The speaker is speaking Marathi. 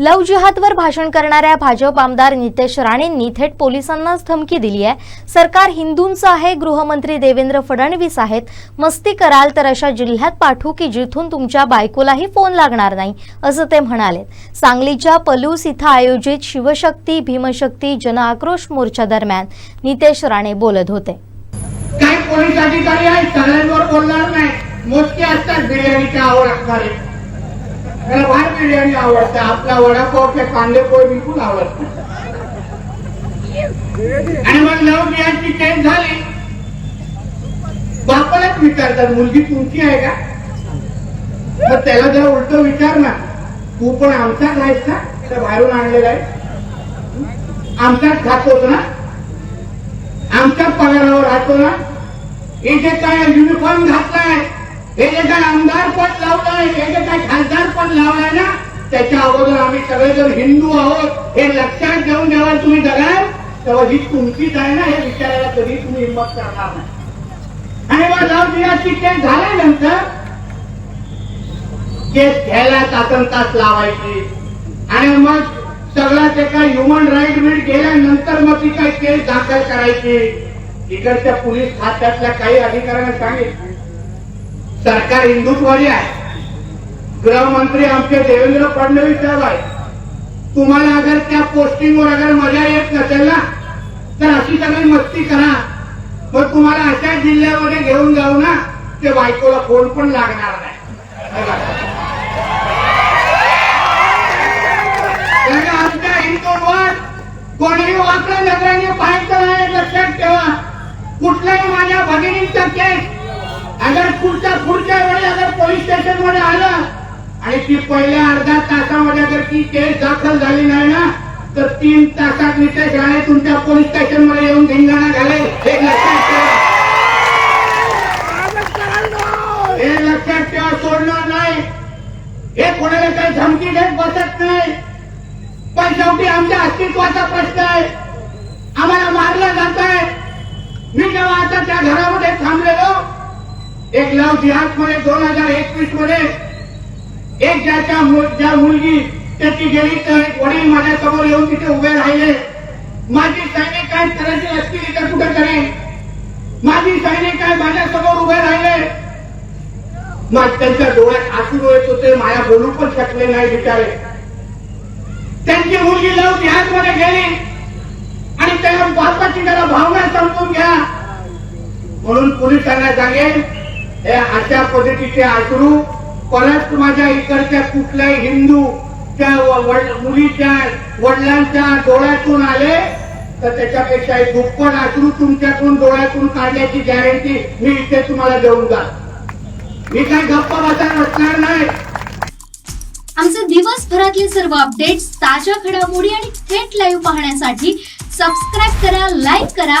लव जिहादवर भाषण करणाऱ्या भाजप आमदार नितेश राणेंनी थेट पोलिसांनाच धमकी दिली आहे. सरकार हिंदूंचं आहे गृहमंत्री देवेंद्र फडणवीस आहेत. मस्ती कराल तर अशा जिल्ह्यात पाठवू की जिथून तुमच्या बायकोलाही फोन लागणार नाही असं ते म्हणाले. सांगलीच्या पलूस इथं आयोजित शिवशक्ती भीमशक्ती जनआक्रोश मोर्चा दरम्यान नितेश राणे बोलत होते. काय पोलीस अधिकारी आहेत सगळ्यांवर बोलणार नाही. मोजके असतात बिर्याणीच्या आवड असणारे मला फार बिर्याणी आवडते. आपला वडापावचे कांदे पोय विकून आवडत. आणि मग लव बियांची चेंज झाली. बापालाच विचारतात मुलगी तुमची आहे का? मग त्याला जरा उलट विचार ना. तू पण आमचाच आहेस ना तर बाहेरून आणलेला आहे. आमचाच खातोस ना? आमच्याच पगारावर राहतो ना? हे जे काय युनिफॉर्म घातलाय हे आमदार पद लावलंय हे खासदार पद लावलंय ना त्याच्या अगोदर आम्ही सगळेजण हिंदू आहोत हे लक्षात घेऊन जेव्हा तुम्ही जगाल तेव्हा ही तुमचीच आहे ना हे विचारायला कधी तुम्ही हिंमत करणार नाही. आणि मग जाऊ दिला केस झाल्यानंतर केस घ्यायला तासन तास लावायची. आणि मग सगळा ते काय ह्युमन राईट बीट गेल्यानंतर मग ती काही केस दाखल करायची. इकडच्या पोलीस खात्यातल्या काही अधिकाऱ्यांना सांगितलं. सरकार हिंदुत्ववादी आहे. गृहमंत्री आमचे देवेंद्र फडणवीस साहेब आहे तुम्हाला अगर त्या पोस्टिंगवर अगर मजा येत नसेल ना तर अशी सगळी मस्ती करा. मग तुम्हाला अशा जिल्ह्यामध्ये घेऊन जाऊ ना ते बायकोला फोन पण लागणार नाही हे बघा. कारण आमच्या हिंदूंवर कोणीही वाकडं नजरेने पाहायचं नाही लक्षात ठेवा कुठल्याही माझ्या भगिनींचा केस अगर पुढच्या पुढच्या वेळी अगर पोलीस स्टेशनमध्ये आलं आणि ती पहिल्या अर्ध्या तासामध्ये जर ती केस दाखल झाली नाही ना तर तीन तासात नितेश राणे तुमच्या पोलीस स्टेशनमध्ये येऊन धिंगाणा घालेल. हे लक्षात ठेवा. हे लक्षात ठेवा सोडणार नाही. हे कोणाला काही धमकी देत बसत नाही. पण शेवटी आमच्या अस्तित्वाचा प्रश्न आहे. आम्हाला मारलं जात आहे मी जेव्हा आता त्या घरामध्ये थांबलेलो एक लव जिहादमध्ये दोन हजार एकवीसमध्ये. एक ज्याच्या ज्या मुलगी त्याची गेली तर एक वडील माझ्यासमोर येऊन तिथे उभे राहिले. माझी सैनिक काय करायची असतील तर कुठे करेन माझी सैनिक काय माझ्यासमोर उभे राहिले? मग त्यांच्या डोळ्यात आसू येत होते माया बोलू पण शकले नाही बिचारे. त्यांची मुलगी लव जिहादमध्ये गेली. आणि त्याला बापाची त्याला भावना समजून घ्या. म्हणून पोलिसांना सांगेल हे अशा पद्धतीचे आचरू परत माझ्या इकडच्या कुठल्याही हिंदू त्या मुलीच्या वडिलांच्या डोळ्यातून आले तर त्याच्यापेक्षा एक दुप्पट आचरू तुमच्यातून डोळ्यातून काढण्याची गॅरंटी मी इथे तुम्हाला देऊन जा मी काय गप्प बसा नसणार नाही. आमचे दिवसभरातले सर्व अपडेट्स ताज्या घडामोडी आणि थेट लाईव्ह पाहण्यासाठी सबस्क्राईब करा लाईक करा